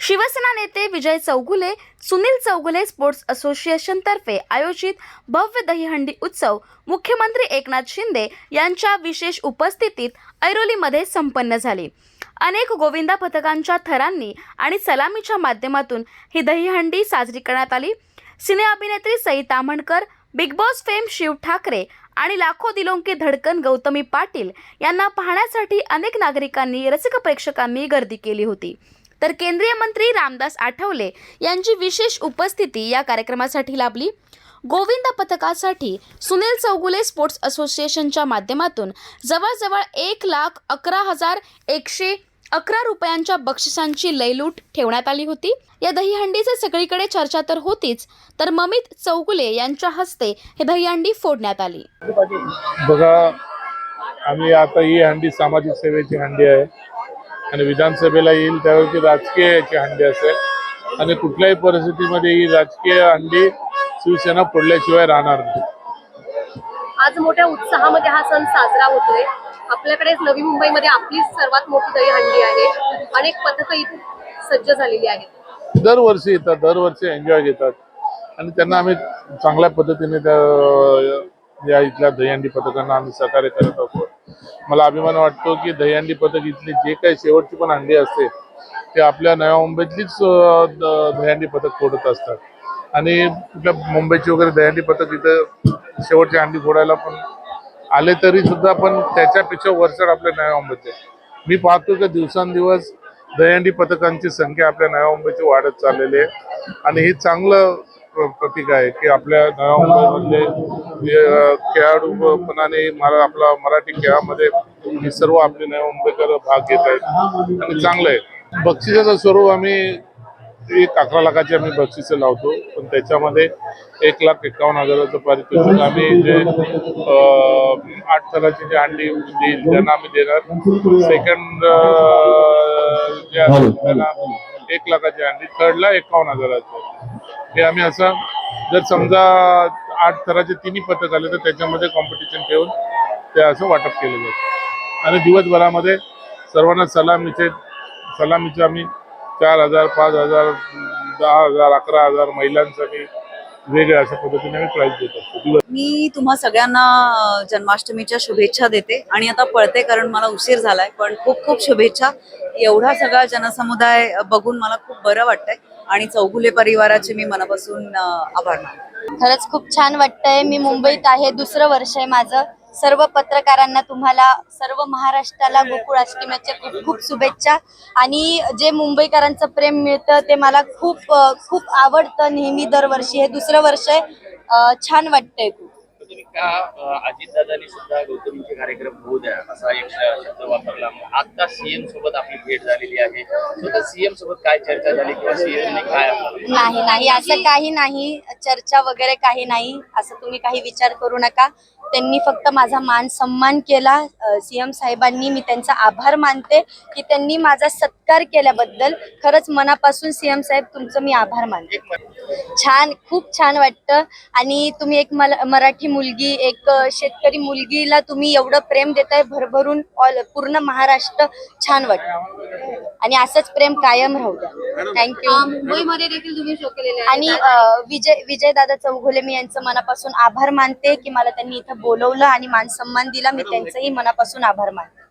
शिवसेना नेते विजय चौगुले सुनील चौगुले स्पोर्ट्स असोसिएशनतर्फे आयोजित भव्य दहीहंडी उत्सव मुख्यमंत्री एकनाथ शिंदे यांच्या विशेष उपस्थितीत ऐरोलीमध्ये संपन्न झाले. अनेक गोविंदा पथकांच्या थरांनी आणि सलामीच्या माध्यमातून ही दहीहंडी साजरी करण्यात आली. सिने अभिनेत्री Sai Tamhankar Bigg Boss fame Shiv Thakare आणि लाखो दिलों की धडकन गौतमी पाटील यांना पाहण्यासाठी अनेक नागरिकांनी रसिक प्रेक्षकांनी गर्दी केली होती. तर केंद्रीय मंत्री रामदास आठवले यांची विशेष उपस्थिती या कार्यक्रमासाठी लाभली. गोविंदा पथकासाठी सुनील चौगुले स्पोर्ट्स असोसिएशनच्या माध्यमातून जवळजवळ एक लाख अकरा हजार एकशे अकरा रुपयांच्या बक्षिसांची लयलूट ठेवण्यात आली होती. या दहीहंडीचे सगळीकडे चर्चा तर होतीच तर ममित चौगुले यांच्या हस्ते हे दहीहंडी फोडण्यात आली. बघा आम्ही आता ही हंडी सामाजिक सेवेची हंडी आहे. आणि विधानसभेला येईल त्यावेळी राजकीय याची हंडी असेल. आणि कुठल्याही परिस्थितीमध्ये ही राजकीय हंडी शिवसेना फोडल्याशिवाय राहणार नाही. आज मोठ्या उत्साहामध्ये हा सण साजरा होतोय. आपल्याकडे नवी मुंबईमध्ये आपली सर्वात मोठी दहीहंडी आहे. अनेक पथकं इथे सज्ज झालेली आहेत. दरवर्षी येतात दरवर्षी एन्जॉय घेतात. आणि त्यांना आम्ही चांगल्या पद्धतीने त्या या इथल्या दहीहंडी पथकांना आम्ही सहकार्य करत असतो मला अभिमान वाटतो की दहीहंडी पथक इथली जे काही शेवटची पण हंडी असते ते आपल्या नव्या मुंबईतलीच दहीहंडी पथक फोडत असतात. आणि कुठल्या मुंबईची वगैरे दहीहंडी पथक इथं शेवटची हंडी फोडायला पण आले तरी सुद्धा पण त्याच्यापेक्षा वरचढ आपल्या नव्या मुंबईत आहे. मी पाहतो की दिवसांदिवस दहीहंडी पथकांची संख्या आपल्या नव्या मुंबईची वाढत चाललेली आहे. आणि हे चांगलं प्रतीक आहे की आपल्या नव्या मुंबईमधले जे, अं, खेळाडूपणाने मला आपला मराठी खेळामध्ये हे सर्व आपले नव्या मुंबईकर भाग घेत आहेत. आणि चांगलं आहे. बक्षिसाचं स्वरूप आम्ही एक अकरा लाखाची आम्ही बक्षिसं लावतो. पण त्याच्यामध्ये एक लाख एकावन्न हजाराचं पारितोषिक आम्ही जे आठ थराची जी अंडी देईल त्यांना आम्ही देणार. सेकंड जे असेल त्याला एक लाखाची अंडी थर्डला एकावन्न हजाराचं. हे आम्ही असं जर समजा आठ थराचे तिन्ही पथक आले तर त्याच्यामध्ये कॉम्पिटिशन ठेवून ते असं वाटप केलं जातं आणि दिवसभरामध्ये सर्वांना सलामीचे सलामीचे आम्ही चार हजार पाच हजार दहा हजार अकरा हजार महिलांसाठी वेगळ्या अशा पद्धतीने आम्ही प्राईज देत असतो. मी तुम्हा सगळ्यांना जन्माष्टमीच्या शुभेच्छा देते. आणि आता पळते कारण मला उशीर झालाय पण खूप खूप शुभेच्छा. एवढा सगळा जनसमुदाय बघून मला खूप बरं वाटतंय. आणि चौगुले परिवाराचे मी मनापासून आभार खरंच खूप छान वाटतंय. मी मुंबईत आहे दुसरं वर्ष आहे माझं. सर्व पत्रकारांना तुम्हाला सर्व महाराष्ट्राला गोकुळ अष्टमीच्या खूप खूप शुभेच्छा. आणि जे मुंबईकरांचं प्रेम मिळतं ते मला खूप खूप आवडतं नेहमी दरवर्षी. हे दुसरं वर्ष आहे. छान वाटतंय खूप. का अजित दादांनी सुद्धा गौतमीचे कार्यक्रम होऊ द्या असा एक शब्द वापरला. आता सीएम सोबत आपली भेट झालेली आहे. स्वतः सीएम सोबत काय चर्चा झाली किंवा सीएम काय आपल्याला नाही नाही. असं काही नाही. चर्चा वगैरे काही नाही. असं तुम्ही काही विचार करू नका. त्यांनी फक्त माझा मान सन्मान केला. सीएम साहेबांनी मी त्यांचा आभार मानते की त्यांनी माझा सत्कार केल्याबद्दल खरंच मनापासून सीएम साहेब तुमचं मी आभार मानते. छान खूप छान वाटतं. आणि तुम्ही एक मला मराठी मुलगी एक अ, शेतकरी मुलगीला तुम्ही एवढं प्रेम देताय भरभरून ऑल पूर्ण महाराष्ट्र छान वाटतं. आणि असंच प्रेम कायम राहू द्या. थँक्यू मुंबईमध्ये देखील तुम्ही शो केलेले. आणि विजय विजय दादा चौघुले मी यांचं मनापासून आभार मानते की मला त्यांनी इथं बोलवलं आणि मान सन्मान दिला. मी त्यांचंही मनापासून आभार मानते.